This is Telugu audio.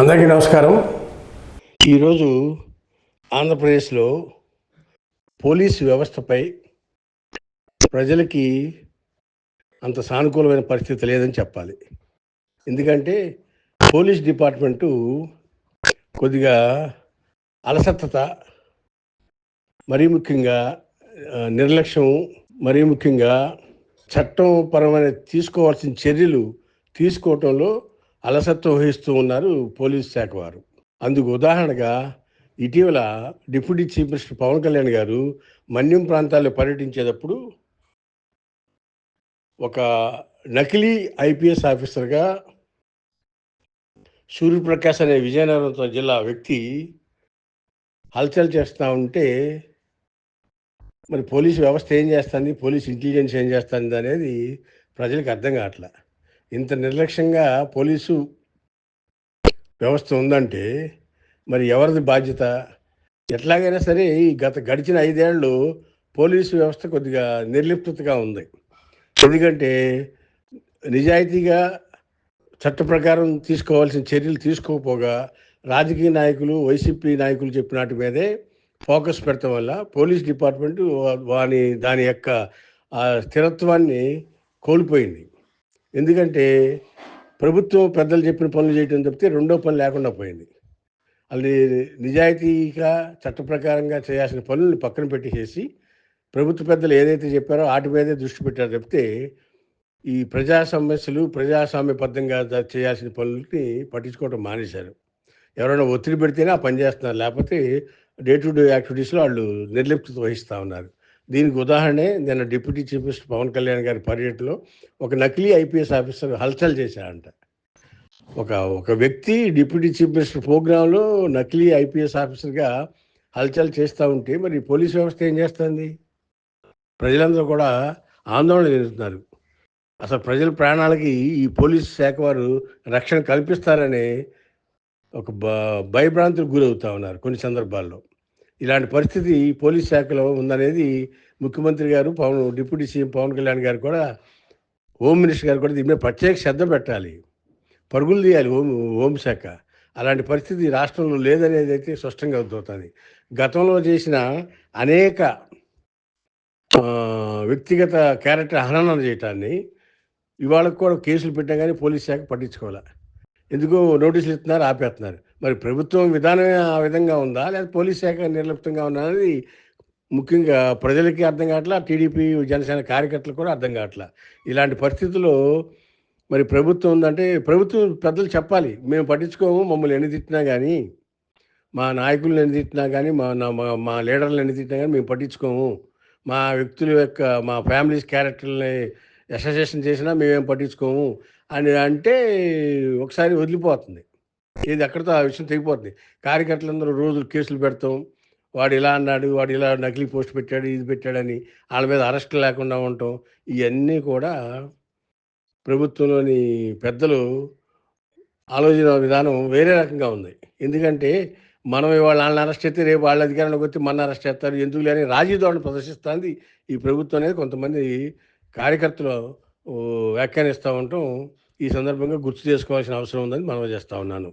అందరికీ నమస్కారం. ఈరోజు ఆంధ్రప్రదేశ్లో పోలీసు వ్యవస్థపై ప్రజలకి అంత సానుకూలమైన పరిస్థితి లేదని చెప్పాలి. ఎందుకంటే పోలీస్ డిపార్ట్మెంటు కొద్దిగా అలసత్తత మరీ ముఖ్యంగా నిర్లక్ష్యం మరీ ముఖ్యంగా చట్టపరమైన తీసుకోవాల్సిన చర్యలు తీసుకోవటంలో అలసత్వం వహిస్తూ ఉన్నారు పోలీస్ శాఖ వారు. అందుకు ఉదాహరణగా ఇటీవల deputy chief minister Pawan Kalyan గారు మన్యం ప్రాంతాల్లో పర్యటించేటప్పుడు ఒక నకిలీ ఐపీఎస్ ఆఫీసర్గా సూర్యప్రకాష్ అనే విజయనగరం జిల్లా వ్యక్తి హల్చల్ చేస్తూ ఉంటే మరి పోలీసు వ్యవస్థ ఏం చేస్తుంది? పోలీస్ ఇంటెలిజెన్స్ ఏం చేస్తుంది అనేది ప్రజలకు అర్థం కావట్లే. ఇంత నిర్లక్ష్యంగా పోలీసు వ్యవస్థ ఉందంటే మరి ఎవరిది బాధ్యత? ఎట్లాగైనా సరే ఈ గత గడిచిన ఐదేళ్ళు పోలీసు వ్యవస్థ కొద్దిగా నిర్లిప్తగా ఉంది. ఎందుకంటే నిజాయితీగా చట్ట ప్రకారం తీసుకోవాల్సిన చర్యలు తీసుకోకపోగా రాజకీయ నాయకులు వైసీపీ నాయకులు చెప్పినట్టు మీదే ఫోకస్ పెడతాం వల్ల పోలీస్ డిపార్ట్మెంట్ వాని దాని యొక్క స్థిరత్వాన్ని కోల్పోయింది. ఎందుకంటే ప్రభుత్వం పెద్దలు చెప్పిన పనులు చేయటం తప్పితే రెండో పని లేకుండా పోయింది. అది నిజాయితీగా చట్ట ప్రకారంగా చేయాల్సిన పనులను పక్కన పెట్టేసేసి ప్రభుత్వ పెద్దలు ఏదైతే చెప్పారో వాటి మీదే దృష్టి పెట్టారు తప్పితే ఈ ప్రజా సమస్యలు ప్రజాస్వామ్యబద్ధంగా చేయాల్సిన పనులని పట్టించుకోవడం మానేశారు. ఎవరైనా ఒత్తిడి పెడితేనే ఆ పని చేస్తున్నారు. లేకపోతే డే టు డే యాక్టివిటీస్లో వాళ్ళు నిర్లిప్త వహిస్తూ ఉన్నారు. దీనికి ఉదాహరణే నిన్న deputy chief minister Pawan Kalyan గారి పర్యటనలో ఒక నకిలీ ఐపీఎస్ ఆఫీసర్ హల్చల్ చేశారంట ఒక ఒక వ్యక్తి డిప్యూటీ చీఫ్ మినిస్టర్ ప్రోగ్రాంలో నకిలీ ఐపీఎస్ ఆఫీసర్గా హల్చల్ చేస్తూ ఉంటే మరి పోలీస్ వ్యవస్థ ఏం చేస్తుంది? ప్రజలందరూ కూడా ఆందోళన చెందుతున్నారు. అసలు ప్రజల ప్రాణాలకి ఈ పోలీస్ శాఖ వారు రక్షణ కల్పిస్తారనే ఒక భయభ్రాంతులకు గురవుతూ ఉన్నారు కొన్ని సందర్భాల్లో. ఇలాంటి పరిస్థితి పోలీస్ శాఖలో ఉందనేది ముఖ్యమంత్రి గారు పవన్ డిప్యూటీ సీఎం పవన్ కళ్యాణ్ గారు కూడా హోమ్ మినిస్టర్ గారు కూడా దీని మీద ప్రత్యేక శ్రద్ధ పెట్టాలి. పరుగులు తీయాలి హోమ్ హోంశాఖ అలాంటి పరిస్థితి రాష్ట్రంలో లేదనేది అయితే స్పష్టంగా అవుతుంది గతంలో చేసిన అనేక వ్యక్తిగత క్యారెక్టర్ హననం చేయటాన్ని ఇవాళకు కూడా కేసులు పెట్టా కానీ పోలీస్ శాఖ పట్టించుకోవాలి. ఎందుకో నోటీసులు ఇస్తున్నారు ఆపేస్తున్నారు. మరి ప్రభుత్వం విధానమే ఆ విధంగా ఉందా? లేదా పోలీస్ శాఖ నిర్లిప్తంగా ఉందా అనేది ముఖ్యంగా ప్రజలకి అర్థం కావట్లా? టీడీపీ జనసేన కార్యకర్తలు కూడా అర్థం కావట్లా? ఇలాంటి పరిస్థితుల్లో మరి ప్రభుత్వం ఉందంటే ప్రభుత్వం పెద్దలు చెప్పాలి. మేము పట్టించుకోము మమ్మల్ని ఎన్ని తిట్టినా కానీ మా నాయకులను ఎన్ని తిట్టినా కానీ మా నా- మా లీడర్లు లీడర్లను ఎన్ని తిట్టినా కానీ మేము పట్టించుకోము. మా వ్యక్తుల యొక్క మా ఫ్యామిలీస్ క్యారెక్టర్ని అసోసియేషన్ చేసినా మేమేం పట్టించుకోము. అని అంటే ఒకసారి వదిలిపోతుంది. ఇది ఎక్కడితో ఆ విషయం తెగిపోతుంది. కార్యకర్తలందరూ రోజులు కేసులు పెడతాం. వాడు ఇలా అన్నాడు వాడు ఇలా నకిలీ పోస్ట్ పెట్టాడు ఇది పెట్టాడని వాళ్ళ మీద అరెస్ట్ లేకుండా ఉండటం ఇవన్నీ కూడా ప్రభుత్వంలోని పెద్దలు ఆలోచన విధానం వేరే రకంగా ఉంది. ఎందుకంటే మనం ఇవాళ వాళ్ళని అరెస్ట్ చేస్తే రేపు వాళ్ళ అధికారంలోకి వచ్చి మన అరెస్ట్ చేస్తారు. ఎందుకు లేని రాజీ ధోరణి ప్రదర్శిస్తుంది. ఈ ప్రభుత్వం అనేది కొంతమంది కార్యకర్తలు వ్యాఖ్యానిస్తూ ఉండటం ఈ సందర్భంగా గుర్తు చేసుకోవాల్సిన అవసరం ఉందని మనం చేస్తూ ఉన్నాను.